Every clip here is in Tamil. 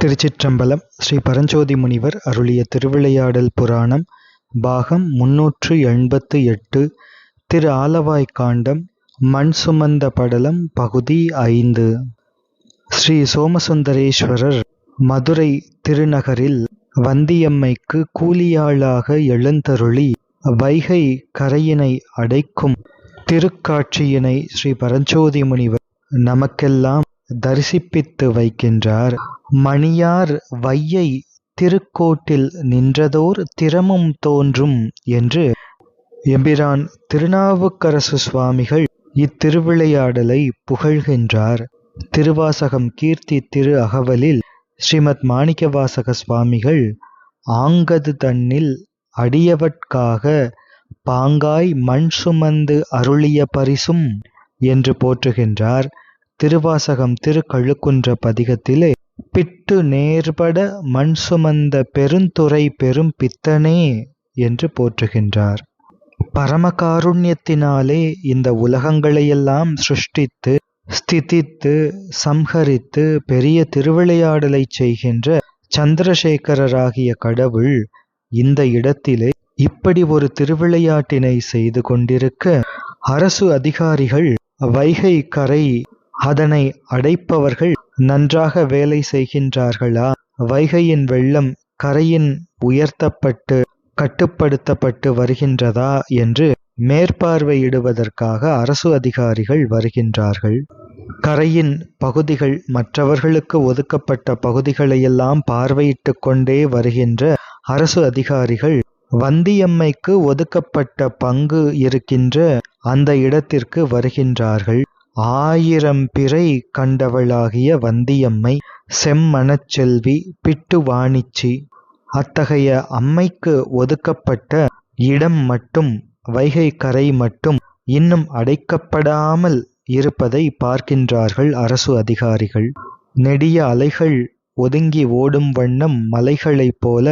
திருச்சிற்றம்பலம் ஸ்ரீ பரஞ்சோதி முனிவர் அருளிய திருவிளையாடல் புராணம் பாகம் முன்னூற்று எண்பத்து எட்டு திரு ஆலவாய் காண்டம் மண் சுமந்த படலம் பகுதி ஐந்து. ஸ்ரீ சோமசுந்தரேஸ்வரர் மதுரை திருநகரில் வந்தியம்மைக்கு கூலியாளாக எழுந்தருளி வைகை கரையினை அடைக்கும் திருக்காட்சியினை ஸ்ரீ பரஞ்சோதி முனிவர் நமக்கெல்லாம் தரிசிப்பித்து வைக்கின்றார். மணியார் வையை திருக்கோட்டில் நின்றதோர் திறமும் தோன்றும் என்று எம்பிரான் திருநாவுக்கரசு சுவாமிகள் இத்திருவிளையாடலை புகழ்கின்றார். திருவாசகம் கீர்த்தி திரு அகவலில் ஸ்ரீமத் மாணிக்கவாசக சுவாமிகள் ஆங்கது தன்னில் அடியவட்காக பாங்காய் மண் சுமந்து அருளிய பரிசும் என்று போற்றுகின்றார். திருவாசகம் திருக்கழுக்குன்ற பதிகத்திலே பிட்டு நேர்பட மண் சுமந்த பெருந்துறை பெரும் பித்தனே என்று போற்றுகின்றார். பரமகாருண்யத்தினாலே இந்த உலகங்களையெல்லாம் சிருஷ்டித்து ஸ்திதித்து சம்ஹரித்து பெரிய திருவிளையாடலை செய்கின்ற சந்திரசேகரராகிய கடவுள் இந்த இடத்திலே இப்படி ஒரு திருவிளையாட்டினை செய்து கொண்டிருக்க அரசு அதிகாரிகள் வைகை கரை அதனை அடைப்பவர்கள் நன்றாக வேலை செய்கின்றார்களா? வைகையின் வெள்ளம் கரையின் உயர்த்தப்பட்டு கட்டுப்படுத்தப்பட்டு வருகின்றதா என்று மேற்பார்வையிடுவதற்காக அரசு அதிகாரிகள் வருகின்றார்கள். கரையின் பகுதிகள் மற்றவர்களுக்கு ஒதுக்கப்பட்ட பகுதிகளையெல்லாம் பார்வையிட்டு கொண்டே வருகின்ற அரசு அதிகாரிகள் வந்தியம்மைக்கு ஒதுக்கப்பட்ட பங்கு இருக்கின்ற அந்த இடத்திற்கு வருகின்றார்கள். ஆயிரம் பிறை கண்டவளாகிய வந்தியம்மை செம்மணச்செல்வி பிட்டு வாணிச்சி அத்தகைய அம்மைக்கு ஒதுக்கப்பட்ட இடம் மட்டும் வைகை கரை மட்டும் இன்னும் அடைக்கப்படாமல் இருப்பதை பார்க்கின்றார்கள் அரசு அதிகாரிகள். நெடிய அலைகள் ஒதுங்கி ஓடும் வண்ணம் மலைகளைப் போல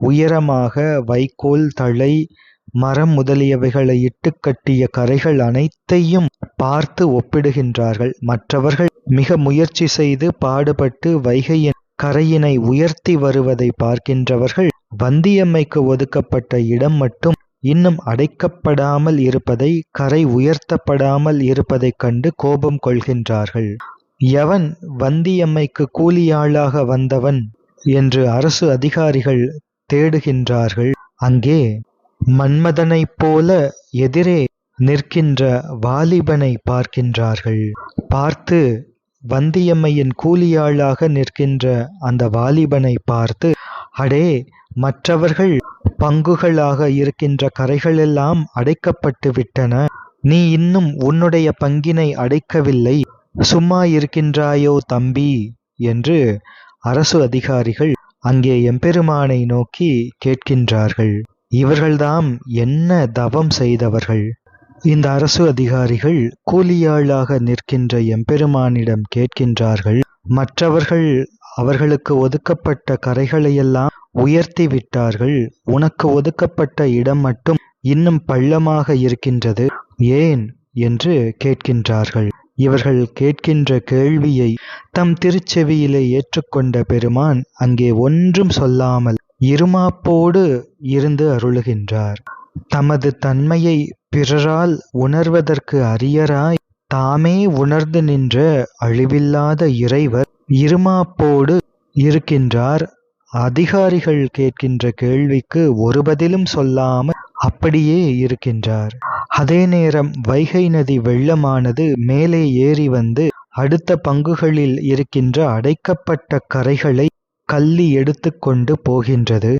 உயரமாக வைக்கோல் தழை மரம் முதலியவைகளை இட்டு கட்டிய கரைகள் அனைத்தையும் பார்த்து ஒப்பிடுகின்றார்கள். மற்றவர்கள் மிக முயற்சி செய்து பாடுபட்டு வைகையின் கரையினை உயர்த்தி வருவதை பார்க்கின்றவர்கள் வந்தியம்மைக்கு ஒதுக்கப்பட்ட இடம் மட்டும் இன்னும் அடைக்கப்படாமல் இருப்பதை கரை உயர்த்தப்படாமல் இருப்பதைக் கண்டு கோபம் கொள்கின்றார்கள். எவன் வந்தியம்மைக்கு கூலியாளாக வந்தவன் என்று அரசு அதிகாரிகள் தேடுகின்றார்கள். அங்கே மன்மதனைப் போல எதிரே நிற்கின்ற வாலிபனை பார்க்கின்றார்கள். பார்த்து வந்தியம்மையின் கூலியாளாக நிற்கின்ற அந்த வாலிபனை பார்த்து அடே மற்றவர்கள் பங்குகளாக இருக்கின்ற கரைகளெல்லாம் அடைக்கப்பட்டு விட்டன. நீ இன்னும் உன்னுடைய பங்கினை அடைக்கவில்லை. சும்மா இருக்கின்றாயோ தம்பி என்று அரசு அதிகாரிகள் அங்கே எம்பெருமானை நோக்கி கேட்கின்றார்கள். இவர்கள்தாம் என்ன தவம் செய்தவர்கள்? இந்த அரசு அதிகாரிகள் கூலியாளாக நிற்கின்ற எம்பெருமானிடம் கேட்கின்றார்கள் மற்றவர்கள் அவர்களுக்கு ஒதுக்கப்பட்ட கரைகளையெல்லாம் உயர்த்தி விட்டார்கள் உனக்கு ஒதுக்கப்பட்ட இடம் மட்டும் இன்னும் பள்ளமாக இருக்கின்றது ஏன்? என்று கேட்கின்றார்கள். இவர்கள் கேட்கின்ற கேள்வியை தம் திருச்செவியிலே ஏற்றுக்கொண்ட பெருமான் அங்கே ஒன்றும் சொல்லாமல் இருமாப்போடு இருந்து அருளுகின்றார். தமது தன்மையை பிறரால் உணர்வதற்கு அரியராய் தாமே உணர்ந்து நின்ற அழிவில்லாத இறைவர் இருமாப்போடு இருக்கின்றார். அதிகாரிகள் கேட்கின்ற கேள்விக்கு ஒரு பதிலும் சொல்லாமல் அப்படியே இருக்கின்றார். அதே நேரம் வைகை நதி வெள்ளமானது மேலே ஏறி வந்து அடுத்த பங்குகளில் இருக்கின்ற அடைக்கப்பட்ட கரைகளை கள்ளி எடுத்துக்கொண்டு போகின்றது.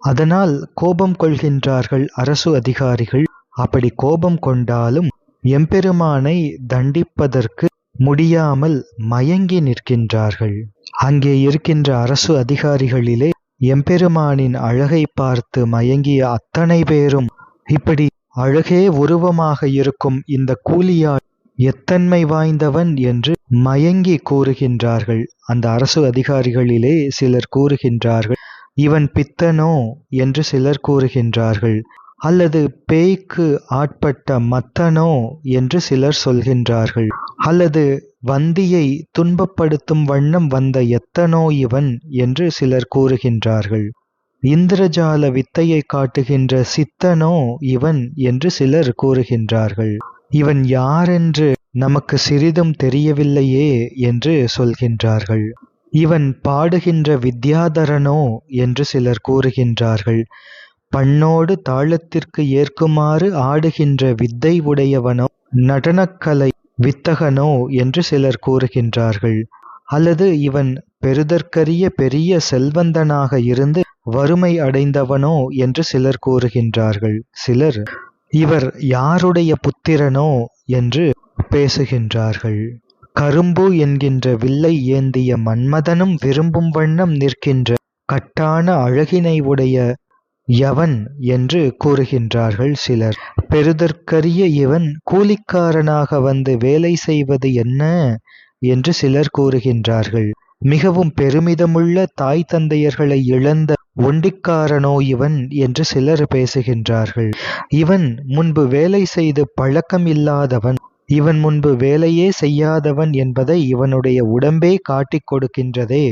அதனால் கோபம் கொள்கின்றார்கள் அரசு அதிகாரிகள். அப்படி கோபம் கொண்டாலும் எம்பெருமானை தண்டிப்பதற்கு முடியாமல் மயங்கி நிற்கின்றார்கள். அங்கே இருக்கின்ற அரசு அதிகாரிகளிலே எம்பெருமானின் அழகை பார்த்து மயங்கிய அத்தனை பேரும் இப்படி அழகே உருவமாக இருக்கும் இந்த கூலியாள் எத்தன்மை வாய்ந்தவன் என்று மயங்கி கூறுகின்றார்கள். அந்த அரசு அதிகாரிகளிலே சிலர் கூறுகின்றார்கள் இவன் பித்தனோ? என்று சிலர் கூறுகின்றார்கள். அல்லது பேய்க்கு ஆட்பட்ட மத்தனோ? என்று சிலர் சொல்கின்றார்கள். அல்லது வந்தியை துன்பப்படுத்தும் வண்ணம் வந்த எத்தனோ இவன்? என்று சிலர் கூறுகின்றார்கள். இந்திரஜால வித்தையை காட்டுகின்ற சித்தனோ இவன் என்று சிலர் கூறுகின்றார்கள். இவன் யாரென்று நமக்கு சிறிதும் தெரியவில்லையே என்று சொல்கின்றார்கள். இவன் பாடுகின்ற வித்யாதரனோ என்று சிலர் கூறுகின்றார்கள். பண்ணோடு தாளத்திற்கு ஏற்குமாறு ஆடுகின்ற வித்தை உடையவனோ நடனக்கலை வித்தகனோ என்று சிலர் கூறுகின்றார்கள். அல்லது இவன் பெறுதற்கரிய பெரிய செல்வந்தனாக இருந்து வறுமை அடைந்தவனோ என்று சிலர் கூறுகின்றார்கள். சிலர் இவர் யாருடைய புத்திரனோ என்று பேசுகின்றார்கள். கரும்பு என்கின்ற வில்லை ஏந்திய மன்மதனும் விரும்பும் வண்ணம் நிற்கின்ற கட்டான அழகினை உடைய யவன் என்று கூறுகின்றார்கள் சிலர். பெறுதற்கரிய இவன் கூலிக்காரனாக வந்து வேலை செய்வது என்ன என்று சிலர் கூறுகின்றார்கள். மிகவும் பெருமிதமுள்ள தாய் தந்தையர்களை இழந்த ஒண்டிக்காரனோ இவன் என்று சிலர் பேசுகின்றார்கள். இவன் முன்பு வேலை செய்து பழக்கம் இல்லாதவன் இவன் முன்பு வேலையே செய்யாதவன் என்பதை இவனுடைய உடம்பே காட்டிக் கொடுக்கின்றதே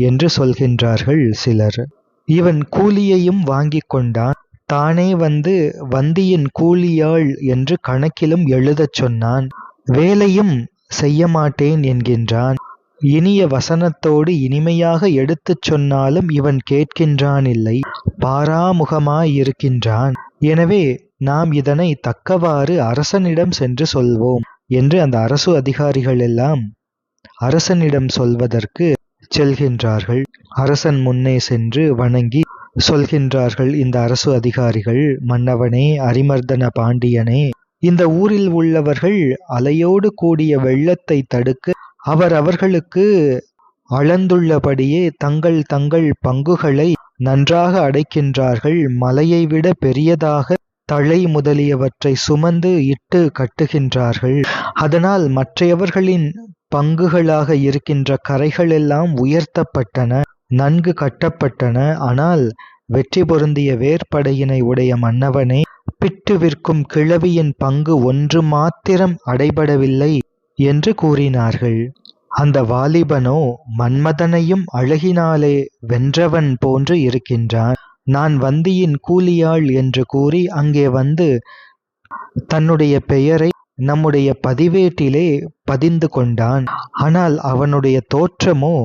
என்று சொல்கின்றார்கள் சிலர். இவன் கூலியையும் வாங்கிக் கொண்டான் தானே வந்து வந்தியின் கூலியாள் என்று கணக்கிலும் எழுதச் சொன்னான் வேலையும் செய்ய மாட்டேன் என்கின்றான். இனிய வசனத்தோடு இனிமையாக எடுத்துச் சொன்னாலும் இவன் கேட்கின்றான் இல்லை பாராமுகமாயிருக்கின்றான். எனவே நாம் இதனை தக்கவாறு அரசனிடம் சென்று சொல்வோம் என்று அந்த அரசு அதிகாரிகள் எல்லாம் அரசனிடம் சொல்வதற்கு செல்கின்றார்கள். அரசன் முன்னே சென்று வணங்கி சொல்கின்றார்கள் இந்த அரசு அதிகாரிகள் மன்னவனே அரிமர்தன பாண்டியனே இந்த ஊரில் உள்ளவர்கள் அலையோடு கூடிய வெள்ளத்தை தடுக்க அவர் அவர்களுக்கு அளந்துள்ளபடியே தங்கள் தங்கள் பங்குகளை நன்றாக அடைக்கின்றார்கள். மலையை விட பெரியதாக தழை முதலியவற்றை சுமந்து இட்டு கட்டுகின்றார்கள். அதனால் மற்றையவர்களின் பங்குகளாக இருக்கின்ற கரைகள் எல்லாம் உயர்த்தப்பட்டன நன்கு கட்டப்பட்டன. ஆனால் வெற்றி பொருந்திய வேற்படையினை உடைய மன்னவனே பிட்டு விற்கும் கிழவியின் பங்கு ஒன்று மாத்திரம் அடைபடவில்லை. என்று கூறினார்கள். அந்த வாலிபனோ மன்மதனையும் அழகினாலே வென்றவன் போன்று இருக்கின்றான். நான் வந்தியின் கூலியாள் என்று கூறி அங்கே வந்து தன்னுடைய பெயரை நம்முடைய பதிவேட்டிலே பதிந்து கொண்டான். ஆனால் அவனுடைய தோற்றமோ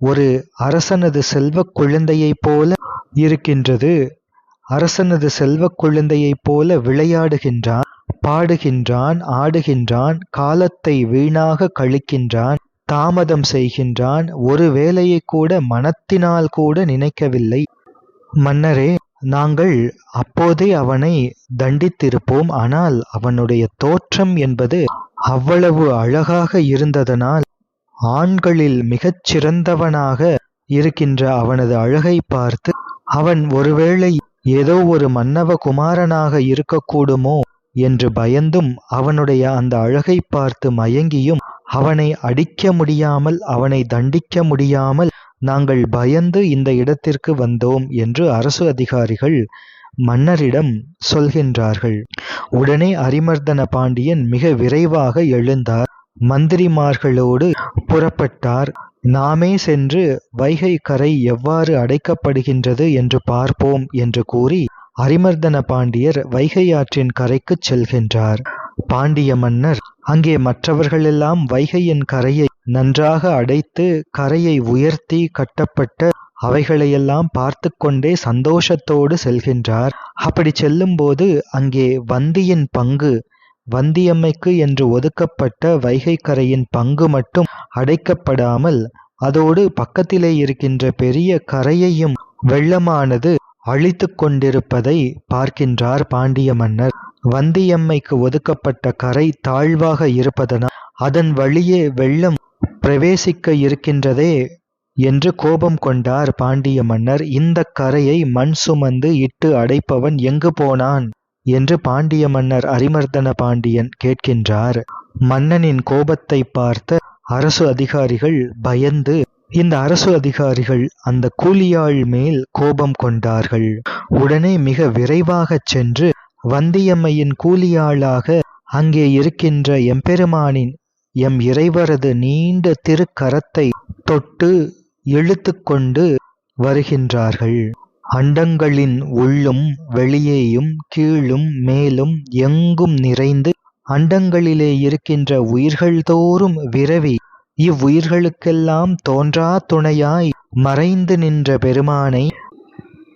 ஒரு அரசனது செல்வக் குழந்தையைப் போல இருக்கின்றது. அரசனது செல்வக் குழந்தையைப் போல விளையாடுகின்றான். பாடுகின்றான் ஆடுகின்றான் காலத்தை வீணாக கழிக்கின்றான் தாமதம் செய்கின்றான் ஒரு வேலையை கூட மனத்தினால் கூட நினைக்கவில்லை. மன்னரே நாங்கள் அப்போதே அவனை தண்டித்திருப்போம் ஆனால் அவனுடைய தோற்றம் என்பது அவ்வளவு அழகாக இருந்ததனால் ஆண்களில் மிகச் சிறந்தவனாக இருக்கின்ற அவனது அழகை பார்த்து அவன் ஒருவேளை ஏதோ ஒரு மன்னவ குமாரனாக இருக்கக்கூடுமோ என்று பயந்தும் அவனுடைய அந்த அழகை பார்த்து மயங்கியும் அவனை அடிக்க முடியாமல் அவனை தண்டிக்க முடியாமல் நாங்கள் பயந்து இந்த இடத்திற்கு வந்தோம் என்று அரசு அதிகாரிகள் மன்னரிடம் சொல்கின்றார்கள். உடனே அரிமர்தன பாண்டியன் மிக விரைவாக எழுந்தார். மந்திரிமார்களோடு புறப்பட்டார். நாமே சென்று வைகை கரை எவ்வாறு அடைக்கப்படுகின்றது என்று பார்ப்போம் என்று கூறி அரிமர்தன பாண்டியர் வைகை ஆற்றின் கரைக்குச் செல்கின்றார். பாண்டிய மன்னர் அங்கே மற்றவர்களெல்லாம் வைகையின் கரையை நன்றாக அடைத்து கரையை உயர்த்தி கட்டப்பட்ட அவைகளையெல்லாம் பார்த்து கொண்டே சந்தோஷத்தோடு செல்கின்றார். அப்படி செல்லும்போது அங்கே வந்தியின் பங்கு வந்தியம்மைக்கு என்று ஒதுக்கப்பட்ட வைகை கரையின் பங்கு மட்டும் அடைக்கப்படாமல் அதோடு பக்கத்திலே இருக்கின்ற பெரிய கரையையும் வெள்ளமானது அழித்து கொண்டிருப்பதை பார்க்கின்றார் பாண்டிய மன்னர். வந்தியம்மைக்கு ஒதுக்கப்பட்ட கரை தாழ்வாக இருப்பதனால் அதன் வழியே வெள்ளம் பிரவேசிக்க இருக்கின்றதே என்று கோபம் கொண்டார் பாண்டிய மன்னர். இந்த கரையை மண் சுமந்து இட்டு அடைப்பவன் எங்கு போனான் என்று பாண்டிய மன்னர் அரிமர்தன பாண்டியன் கேட்கின்றார். மன்னனின் கோபத்தை பார்த்த அரசு அதிகாரிகள் பயந்து இந்த அரசு அதிகாரிகள் அந்த கூலியாள் மேல் கோபம் கொண்டார்கள். உடனே மிக விரைவாகச் சென்று வந்தியம்மையின் கூலியாளாக அங்கே இருக்கின்ற எம்பெருமானின் எம் இறைவரது நீண்ட திருக்கரத்தை தொட்டு இழுத்துக்கொண்டு வருகின்றார்கள். அண்டங்களின் உள்ளும் வெளியேயும் கீழும் மேலும் எங்கும் நிறைந்து அண்டங்களிலே இருக்கின்ற உயிர்கள் தோறும் விரவி இவ்வுயிர்களுக்கெல்லாம் தோன்றா துணையாய் மறைந்து நின்ற பெருமானை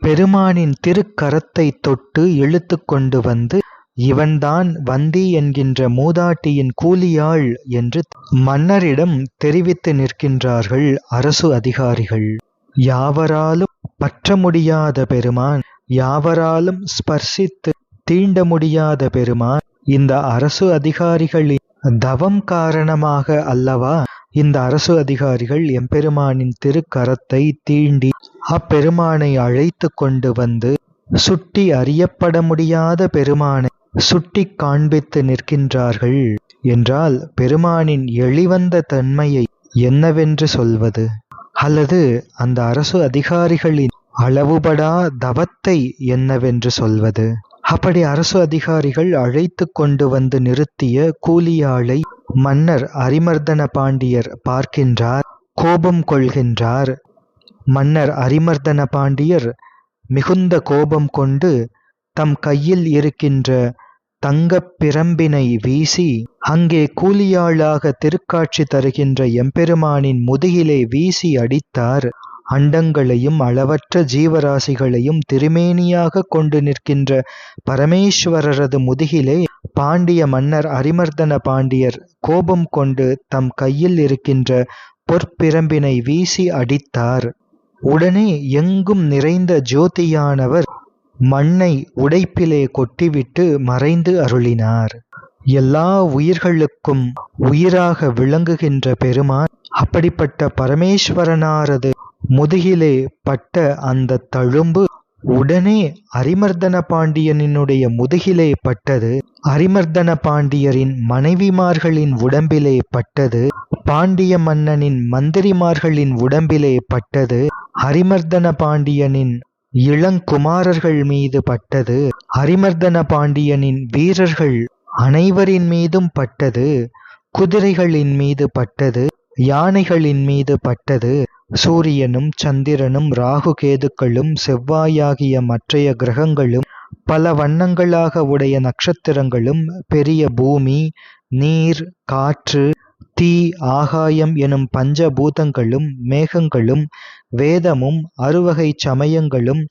பெருமானின் திருக்கரத்தை தொட்டு இழுத்து கொண்டு வந்து இவன்தான் வந்தி என்கின்ற மூதாட்டியின் கூலியாள் என்று மன்னரிடம் தெரிவித்து நிற்கின்றார்கள் அரசு அதிகாரிகள். யாவராலும் பற்ற முடியாத பெருமான் யாவராலும் ஸ்பர்சித்து தீண்ட முடியாத பெருமான் இந்த அரசு அதிகாரிகளின் தவம் காரணமாக அல்லவா? இந்த அரசு அதிகாரிகள் எம்பெருமானின் திருக்கரத்தை தீண்டி அப்பெருமானை அழைத்து கொண்டு வந்து சுட்டி அறியப்பட முடியாத பெருமானை சுட்டி காண்பித்து நிற்கின்றார்கள். என்றால் பெருமானின் எளிவந்த தன்மையை என்னவென்று சொல்வது? அல்லது அந்த அரசு அதிகாரிகளின் அளவுபடா தவத்தை என்னவென்று சொல்வது? அப்படி அரசு அதிகாரிகள் அழைத்து கொண்டு வந்து நிறுத்திய கூலியாளை மன்னர் அரிமர்தன பாண்டியர் பார்க்கின்றார் கோபம் கொள்கின்றார். மன்னர் அரிமர்தன பாண்டியர் மிகுந்த கோபம் கொண்டு தம் கையில் இருக்கின்ற தங்கப் பிரம்பினை வீசி அங்கே கூலியாளாக திருக்காட்சி தருகின்ற எம்பெருமானின் முதுகிலே வீசி அடித்தார். அண்டங்களையும் அளவற்ற ஜீவராசிகளையும் திருமேனியாக கொண்டு நிற்கின்ற பரமேஸ்வரரது முதுகிலே பாண்டிய மன்னர் அரிமர்தன பாண்டியர் கோபம் கொண்டு தம் கையில் இருக்கின்ற பொற்பிரம்பினை வீசி அடித்தார். உடனே எங்கும் நிறைந்த ஜோதியானவர் மண்ணை உடைப்பிலே கொட்டிவிட்டு மறைந்து அருளினார். எல்லா உயிர்களுக்கும் உயிராக விளங்குகின்ற பெருமான் அப்படிப்பட்ட பரமேஸ்வரனாரது முதுகிலே பட்ட அந்த தழும்பு உடனே அரிமர்தன பாண்டியனினுடைய முதுகிலே பட்டது. அரிமர்தன பாண்டியரின் மனைவிமார்களின் உடம்பிலே பட்டது. பாண்டிய மன்னனின் மந்திரிமார்களின் உடம்பிலே பட்டது. ஹரிமர்தன பாண்டியனின் இளங்குமாரர்கள் மீது பட்டது. ஹரிமர்தன பாண்டியனின் வீரர்கள் அனைவரின் மீதும் பட்டது. குதிரைகளின் மீது பட்டது. யானைகளின் மீது பட்டது. சூரியனும் சந்திரனும் ராகு கேதுக்களும் செவ்வாயாகிய மற்றைய கிரகங்களும் பல வண்ணங்களாக உடைய நட்சத்திரங்களும் பெரிய பூமி நீர் காற்று தீ ஆகாயம் எனும் பஞ்சபூதங்களும் மேகங்களும் வேதமும் அறுவகை சமயங்களும்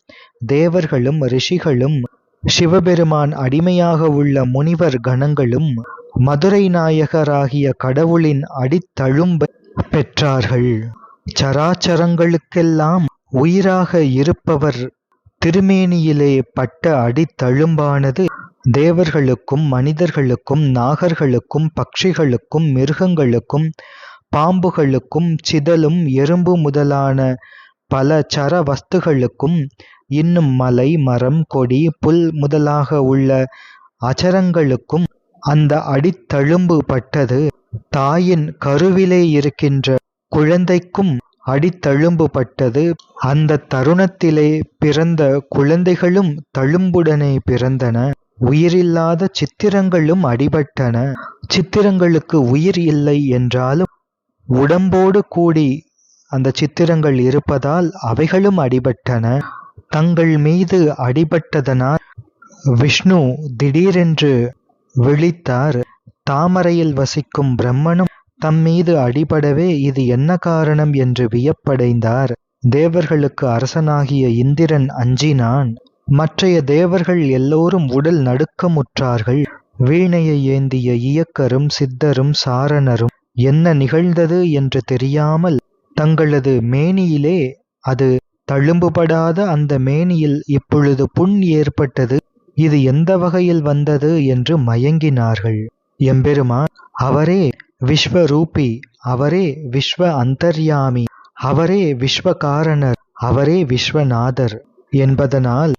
தேவர்களும் ரிஷிகளும் சிவபெருமான் அடிமையாக உள்ள முனிவர் கணங்களும் மதுரை நாயகராகிய கடவுளின் அடித்தழும்ப பெற்றார்கள். சராச்சரங்களுக்கெல்லாம் உயிராக இருப்பவர் திருமேனியிலே பட்ட அடித்தழும்பானது தேவர்களுக்கும் மனிதர்களுக்கும் நாகர்களுக்கும் பக்ஷிகளுக்கும் மிருகங்களுக்கும் பாம்புகளுக்கும் சிதலும் எறும்பு முதலான பல சர வஸ்துகளுக்கும் இன்னும் மலை மரம் கொடி புல் முதலாக உள்ள அச்சரங்களுக்கும் அந்த அடித்தழும்பு பட்டது. தாயின் கருவிலே இருக்கின்ற குழந்தைக்கும் அடித்தழும்புபட்டது. அந்த தருணத்திலே பிறந்த குழந்தைகளும் தழும்புடனே பிறந்தன. உயிரில்லாத சித்திரங்களும் அடிபட்டன. சித்திரங்களுக்கு உயிர் இல்லை என்றாலும் உடம்போடு கூடி அந்த சித்திரங்கள் இருப்பதால் அவைகளும் அடிபட்டன. தங்கள் மீது அடிபட்டதனால் விஷ்ணு திடீரென்று விழித்தார். தாமரையில் வசிக்கும் பிரம்மனும் தம் மீது அடிபடவே இது என்ன காரணம் என்று வியப்படைந்தார். தேவர்களுக்கு அரசனாகிய இந்திரன் அஞ்சினான் மற்றைய தேவர்கள் எல்லோரும் உடல் நடுக்கமுற்றார்கள். வீணையை ஏந்திய இயக்கரும் சித்தரும் சாரணரும் என்ன நிகழ்ந்தது என்று தெரியாமல் தங்களது மேனியிலே அது தழும்புபடாத அந்த மேனியில் இப்பொழுது புண் ஏற்பட்டது. இது எந்த வகையில் வந்தது? என்று மயங்கினார்கள். எம்பெருமான் அவரே விஸ்வரூபி அவரே விஸ்வ அந்தர்யாமி அவரே விஸ்வகாரணர் அவரே விஸ்வநாதர் என்பதனால்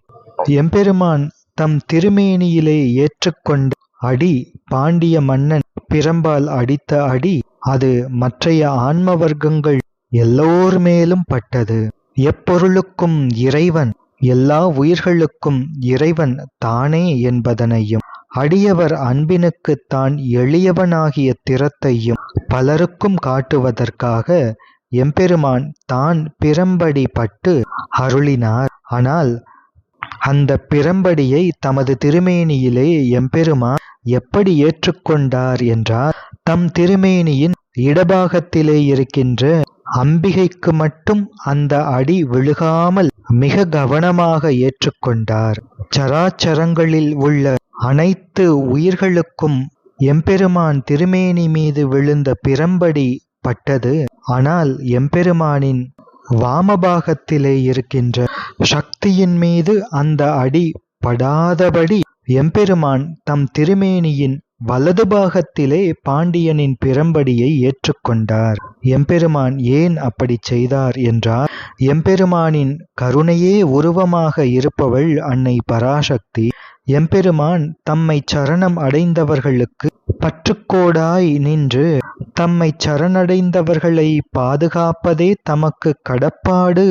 எம்பெருமான் தம் திருமேனியிலே ஏற்றுக்கொண்ட அடி பாண்டிய மன்னன் பிரம்பால் அடித்த அடி அது மற்றைய ஆன்ம வர்க்கங்கள் எல்லோர் மேலும் பட்டது. எப்பொருளுக்கும் இறைவன் எல்லா உயிர்களுக்கும் இறைவன் தானே என்பதனையும் அடியவர் அன்பினுக்குத் தான் எளியவனாகிய திறத்தையும் பலருக்கும் காட்டுவதற்காக எம்பெருமான் தான் பிரம்படி பட்டு அருளினார். ஆனால் அந்த பிரம்படியை தமது திருமேனியிலே எம்பெருமான் எப்படி ஏற்றுக்கொண்டார் என்றால் தம் திருமேனியின் இடபாகத்திலே இருக்கின்ற அம்பிகைக்கு மட்டும் அந்த அடி விழுகாமல் மிக கவனமாக ஏற்றுக்கொண்டார். சராச்சரங்களில் உள்ள அனைத்து உயிர்களுக்கும் எம்பெருமான் திருமேனி மீது விழுந்த பிரம்படி பட்டது. ஆனால் எம்பெருமானின் வாமபாகத்திலே இருக்கின்ற சக்தியின் மீது அந்த அடி படாதபடி எம்பெருமான் தம் திருமேனியின் வலது பாகத்திலே பாண்டியனின் பிரம்படியை ஏற்றுக்கொண்டார். எம்பெருமான் ஏன் அப்படி செய்தார் என்றார் எம்பெருமானின் கருணையே உருவமாக இருப்பவள் அன்னை பராசக்தி. எம்பெருமான் தம்மை சரணம் அடைந்தவர்களுக்கு பற்றுக்கோடாய் நின்று தம்மை சரணடைந்தவர்களை பாதுகாப்பதே தமக்கு கடப்பாடு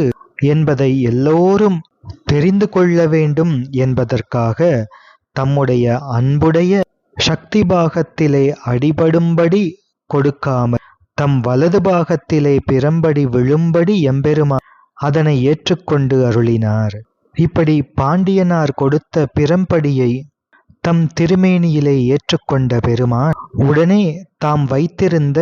என்பதை எல்லோரும் தெரிந்து கொள்ள வேண்டும் என்பதற்காக தம்முடைய அன்புடைய சக்தி பாகத்திலே அடிபடும்படி கொடுக்காமல் தம் வலது பாகத்திலே பிறம்படி விழும்படி எம்பெருமான் அதனை ஏற்றுக்கொண்டு அருளினார். இப்படி பாண்டியனார் கொடுத்த பிரம்படியை தம் திருமேனியிலே ஏற்றுக்கொண்ட பெருமான் உடனே தாம் வைத்திருந்த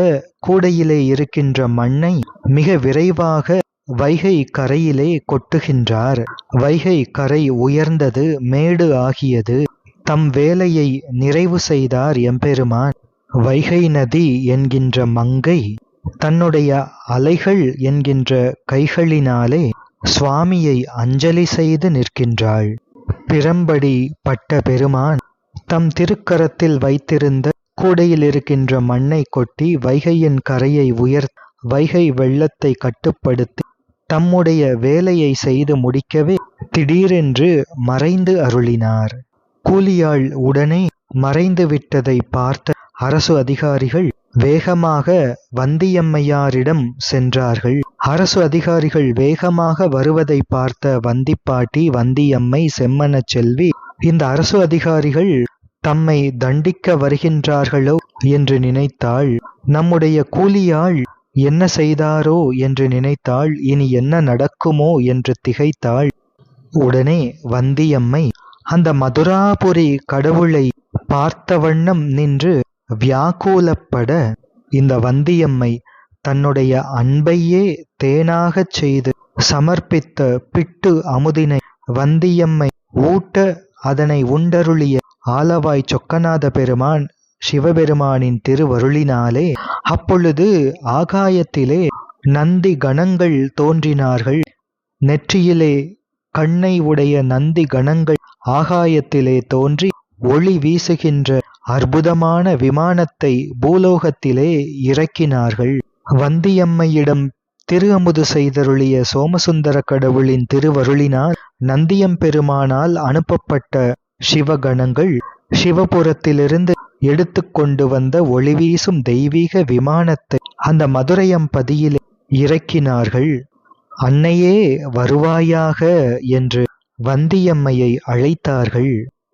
கூடையிலே இருக்கின்ற மண்ணை மிக விரைவாக வைகை கரையிலே கொட்டுகின்றார். வைகை கரை உயர்ந்தது மேடு ஆகியது தம் வேலையை நிறைவு செய்தார் எம்பெருமான். வைகை நதி என்கின்ற மங்கை தன்னுடைய அலைகள் என்கின்ற கைகளினாலே சுவாமியை அஞ்சலி செய்து நிற்கின்றாள். பிரம்படி பட்ட பெருமான் தம் திருக்கரத்தில் வைத்திருந்த கூடையில் இருக்கின்ற மண்ணை கொட்டி வைகையின் கரையை உயர் வைகை வெள்ளத்தை கட்டுப்படுத்தி தம்முடைய வேலையை செய்து முடிக்கவே திடீரென்று மறைந்து அருளினார். கூலியாள் உடனே மறைந்து விட்டதை பார்த்த அரசு அதிகாரிகள் வேகமாக வந்தியம்மையாரிடம் சென்றார்கள். அரசு அதிகாரிகள் வேகமாக வருவதை பார்த்த வந்திப்பாட்டி வந்தியம்மை செம்மன செல்வி இந்த அரசு அதிகாரிகள் தம்மை தண்டிக்க வருகின்றார்களோ? என்று நினைத்தாள். நம்முடைய கூலியாள் என்ன செய்தாரோ? என்று நினைத்தாள். இனி என்ன நடக்குமோ? என்று திகைத்தாள். உடனே வந்தியம்மை அந்த மதுராபுரி கடவுளை பார்த்த வண்ணம் நின்று வியாக்குலப்பட இந்த வந்தியம்மை தன்னுடைய அன்பையே தேனாகச் செய்து சமர்ப்பித்த பிட்டு அமுதினை வந்தியம்மை ஊட்ட அதனை உண்டருளிய ஆலவாய் சொக்கநாத பெருமான் சிவபெருமானின் திருவருளினாலே அப்பொழுது ஆகாயத்திலே நந்தி கணங்கள் தோன்றினார்கள். நெற்றியிலே கண்ணை உடைய நந்தி கணங்கள் ஆகாயத்திலே தோன்றி ஒளி வீசுகின்ற அற்புதமான விமானத்தை பூலோகத்திலே இறக்கினார்கள். வந்தியம்மையிடம் திரு அமுது செய்தருளிய சோமசுந்தர கடவுளின் திருவருளினால் நந்தியம்பெருமானால் அனுப்பப்பட்ட சிவகணங்கள் சிவபுரத்திலிருந்து எடுத்துக்கொண்டு வந்த ஒளிவீசும் தெய்வீக விமானத்தை அந்த மதுரையம்பதியிலே இறக்கினார்கள். அன்னையே வருவாயாக என்று வந்தியம்மையை அழைத்தார்கள்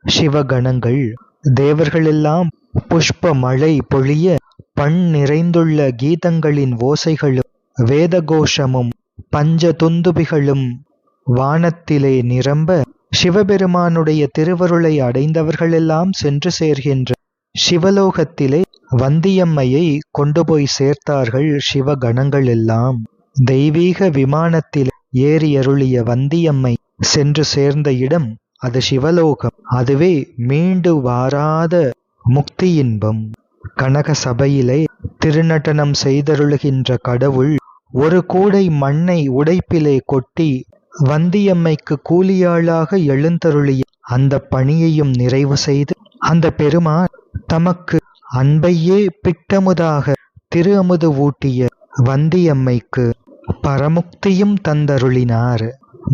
சிவகணங்கள். தேவர்களெல்லாம் புஷ்ப மழை பொழிய பண் நிறைந்துள்ள கீதங்களின் ஓசைகளும் வேதகோஷமும் பஞ்ச துந்துபிகளும் வானத்திலே நிரம்ப சிவபெருமானுடைய திருவருளை அடைந்தவர்களெல்லாம் சென்று சேர்கின்ற சிவலோகத்திலே வந்தியம்மையை கொண்டு போய் சேர்த்தார்கள் சிவகணங்கள் எல்லாம் தெய்வீக விமானத்தில் ஏறி அருளிய வந்தியம்மை சென்று சேர்ந்த இடம் அது சிவலோகம். அதுவே மீண்டு வாராத முக்தி இன்பம் கனக சபையிலே திருநட்டனம் செய்தருளுகின்ற கடவுள் ஒரு கூடை மண்ணை உடைப்பிலே கொட்டி வந்தியம்மைக்கு கூலியாளாக எழுந்தருளிய அந்த பணியையும் நிறைவு செய்து அந்த பெருமான் தமக்கு அன்பையே பிட்டமுதாக திரு அமுது ஊட்டிய வந்தியம்மைக்கு பரமுக்தியும் தந்தருளினார்.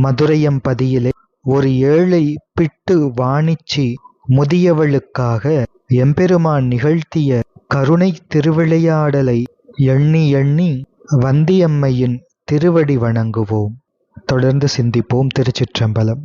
மதுரையம்பதியிலே ஒரு ஏழை பிட்டு வாணிச்சி முதியவளுக்காக எம்பெருமான் நிகழ்த்திய கருணை திருவிளையாடலை எண்ணி எண்ணி வந்தியம்மையின் திருவடி வணங்குவோம். தொடர்ந்து சிந்திப்போம் திருச்சிற்றம்பலம்.